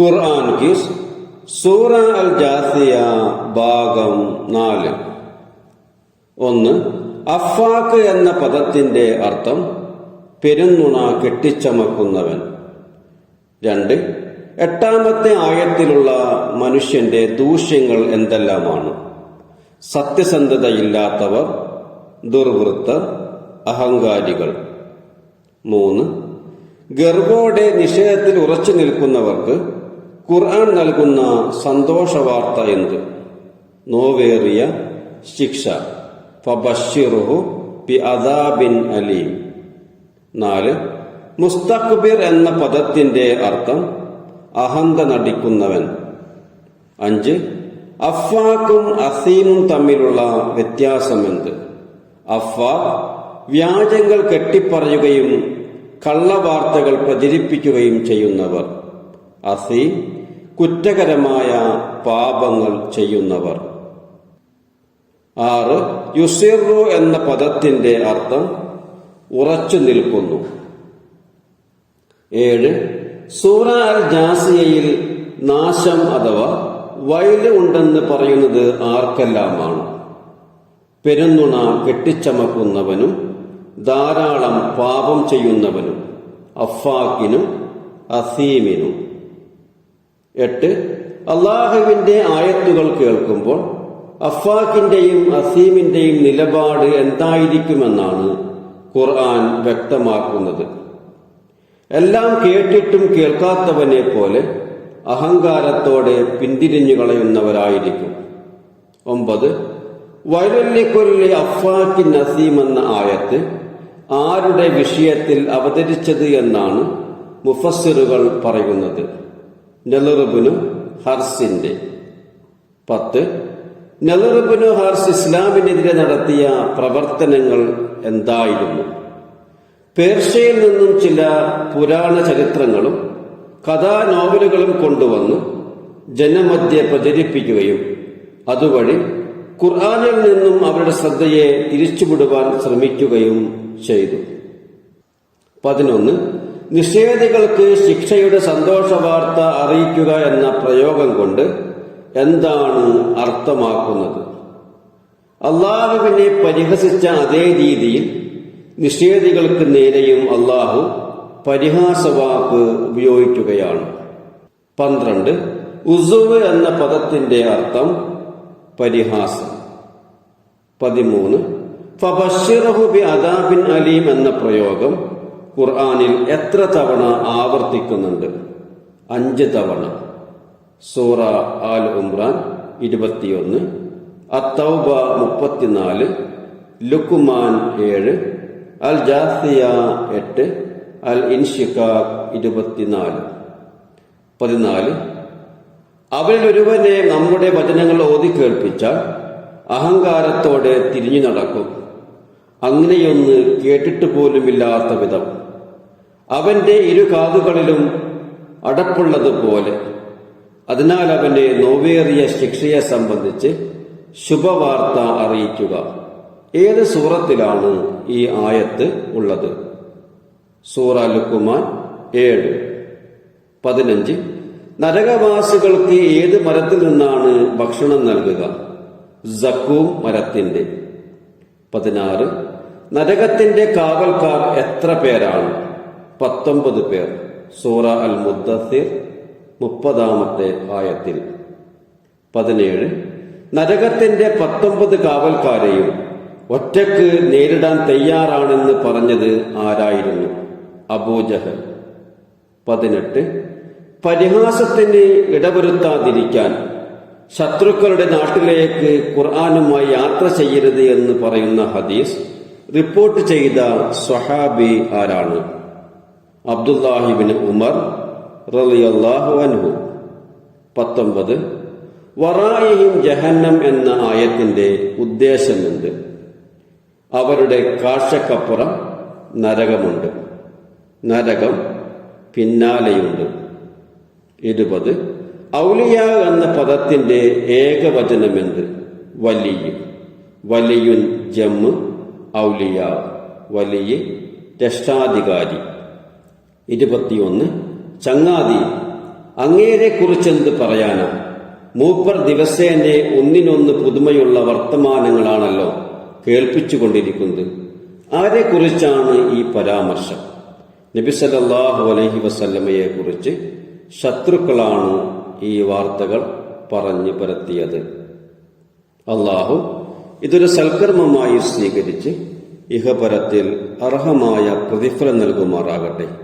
ഖുർആൻ kiss സൂറ അൽ ജാസിയ ഭാഗം നാല്. ഒന്ന് അഫാക്ക് എന്ന പദത്തിന്റെ അർത്ഥം പെരുന്നുണ കെട്ടിച്ചമക്കുന്നവൻ. രണ്ട് എട്ടാമത്തെ ആയത്തിലുള്ള മനുഷ്യന്റെ ദൂഷ്യങ്ങൾ എന്തെല്ലാമാണ്? സത്യസന്ധതയില്ലാത്തവർ ദുർവൃത്തർ അഹങ്കാരികൾ. മൂന്ന് ഗർഭോടെ നിഷേധത്തിൽ ഉറച്ചു നിൽക്കുന്നവർക്ക് ഖുർആൻ നൽകുന്ന സന്തോഷ വാർത്ത എന്ത്? നോവേറിയ ശിക്ഷ. ഫബഷിറുഹു ബി അദാബിൻ അലീം. നാല് മുസ്തഖ്ബിർ എന്ന പദത്തിന്റെ അർത്ഥം അഹന്ത നടിക്കുന്നവൻ. അഞ്ച് അഫ്വാക്കും അസീമും തമ്മിലുള്ള വ്യത്യാസമെന്ത് അഫാഖ് വ്യാജങ്ങൾ കെട്ടിപ്പറയുകയും കള്ളവാർത്തകൾ പ്രചരിപ്പിക്കുകയും ചെയ്യുന്നവർ. അസീം കുറ്റകരമായ പാപങ്ങൾ ചെയ്യുന്നവർ. ആറ് യുസിറു എന്ന പദത്തിന്റെ അർത്ഥം ഉറച്ചു നിൽക്കുന്നു. ഏഴ് സൂറ അൽ ജാസിയയിൽ നാശം അഥവാ വയൽ ഉണ്ടെന്ന് പറയുന്നത് ആർക്കെല്ലാമാണ്? പെരുന്നുണ കെട്ടിച്ചമക്കുന്നവനും ധാരാളം പാപം ചെയ്യുന്നവനും അഫാക്കിനും അസീമിനും. എട്ട് അള്ളാഹുവിന്റെ ആയത്തുകൾ കേൾക്കുമ്പോൾ അഫാഖിന്റെയും അസീമിന്റെയും നിലപാട് എന്തായിരിക്കുമെന്നാണ് ഖുർആൻ വ്യക്തമാക്കുന്നത്. എല്ലാം കേട്ടിട്ടും കേൾക്കാത്തവനെ പോലെ അഹങ്കാരത്തോടെ പിന്തിരിഞ്ഞു കളയുന്നവരായിരിക്കും. ഒമ്പത് വൈരല്യക്കൊല്ലി അഫാഖിൻ നസീം എന്ന ആയത്ത് ആരുടെ വിഷയത്തിൽ അവതരിച്ചത് എന്നാണ് മുഫസ്സിറുകൾ പറയുന്നത്. നെലറുബിനു ഹർസിന്റെ. പത്ത് നെലറുബിനു ഹർസ് ഇസ്ലാമിനെതിരെ നടത്തിയ പ്രവർത്തനങ്ങൾ എന്തായിരുന്നു? പേർഷ്യയിൽ നിന്നും ചില പുരാണ ചരിത്രങ്ങളും കഥാ നോവലുകളും കൊണ്ടുവന്ന് ജനമധ്യെ പ്രചരിപ്പിക്കുകയും അതുവഴി ഖുർആാനിൽ നിന്നും അവരുടെ ശ്രദ്ധയെ തിരിച്ചുവിടുവാൻ ശ്രമിക്കുകയും ചെയ്തു. പതിനൊന്ന് നിഷേധികൾക്ക് ശിക്ഷയുടെ സന്തോഷ വാർത്ത അറിയിക്കുക എന്ന പ്രയോഗം കൊണ്ട് എന്താണ് അർത്ഥമാക്കുന്നത്? അള്ളാഹുവിനെ പരിഹസിച്ച അതേ രീതിയിൽ നിഷേധികൾക്ക് നേരെയും അള്ളാഹു പരിഹാസവാക്ക് ഉപയോഗിക്കുകയാണ്. പന്ത്രണ്ട് ഉസുവ് എന്ന പദത്തിന്റെ അർത്ഥം പരിഹാസം. പതിമൂന്ന് ഫബഷിറഹുബി അദാബിൻ അലീം എന്ന പ്രയോഗം ഖുർആാനിൽ എത്ര തവണ ആവർത്തിക്കുന്നുണ്ട്? അഞ്ച് തവണ. സൂറ ആൽ ഉംറാൻ ഇരുപത്തിയൊന്ന് അത്തൗബ മുപ്പത്തിനാല് ലുക്കുമാൻ ഏഴ് അൽ ജാസിയ എട്ട് അൽ ഇൻഷിഖാഖ് ഇരുപത്തിനാല്. പതിനാല്. അവരിൽ ഒരുവനെ നമ്മുടെ വചനങ്ങൾ ഓതി കേൾപ്പിച്ചാൽ അഹങ്കാരത്തോടെ തിരിഞ്ഞു നടക്കും. അങ്ങനെയൊന്ന് കേട്ടിട്ട് പോലുമില്ലാത്ത വിധം. അവന്റെ ഇരു കാതുകളിലും അടപ്പുള്ളതുപോലെ. അതിനാൽ അവന്റെ നോവേറിയ ശിക്ഷയെ സംബന്ധിച്ച് ശുഭവാർത്ത അറിയിക്കുക. ഏത് സൂറത്തിലാണ് ഈ ആയത്ത് ഉള്ളത്? സൂറ ലുക്കുമാൻ ഏഴ് പതിനഞ്ച്. നരകവാസികൾക്ക് ഏത് മരത്തിൽ നിന്നാണ് ഭക്ഷണം നൽകുക? സക്കൂം മരത്തിന്റെ. പതിനാറ്. നരകത്തിന്റെ കാവൽക്കാർ എത്ര പേരാണ്? പത്തൊമ്പത് പേർ. സൂറ അൽ മുദ്ദസിർ മുപ്പതാമത്തെ ആയത്തിൽ. പതിനേഴ്. നരകത്തിന്റെ പത്തൊമ്പത് കാവൽക്കാരെയും ഒറ്റയ്ക്ക് നേരിടാൻ തയ്യാറാണെന്ന് പറഞ്ഞത് ആരായിരുന്നു? അബൂജഹൽ പതിനെട്ട്. പരിഹാസത്തിന് ഇടവരുത്താതിരിക്കാൻ ശത്രുക്കളുടെ നാട്ടിലേക്ക് ഖുർആാനുമായി യാത്ര ചെയ്യരുത് എന്ന് പറയുന്ന ഹദീസ് റിപ്പോർട്ട് ചെയ്ത സ്വഹാബി ആരാണ്? അബ്ദുല്ലാഹിബിൻ ഉമർ റളിയല്ലാഹു അൻഹു. പത്തൊമ്പത് വറായിഹിം ജഹന്നം എന്ന ആയത്തിന്റെ ഉദ്ദേശമുണ്ട്. അവരുടെ കാഴ്ചക്കപ്പുറം നരകമുണ്ട്. നരകം പിന്നാലെയുണ്ട്. ഇരുപത് ഔലിയ എന്ന പദത്തിന്റെ ഏകവചനമെന്ത്? വലിയ. വലിയുൻ ജമ്മ് ഔലിയ. വലിയ രക്ഷാധികാരി ഇരുപത്തിയൊന്ന്. ചങ്ങാതി അങ്ങേരെ കുറിച്ചെന്ത് പറയാനാ? മൂപ്പർ ദിവസേന്റെ ഒന്നിനൊന്ന് പുതുമയുള്ള വർത്തമാനങ്ങളാണല്ലോ കേൾപ്പിച്ചുകൊണ്ടിരിക്കുന്നത്. ആരെക്കുറിച്ചാണ് ഈ പരാമർശം? നബി അലഹി അലൈഹി വസല്ലമയെ കുറിച്ച് ശത്രുക്കളാണ് ഈ വാർത്തകൾ പറഞ്ഞു പരത്തിയത്. അള്ളാഹു ഇതൊരു സൽക്കർമ്മമായി സ്വീകരിച്ച് ഇഹപരത്തിൽ അർഹമായ പ്രതിഫലം നൽകുമാറാകട്ടെ.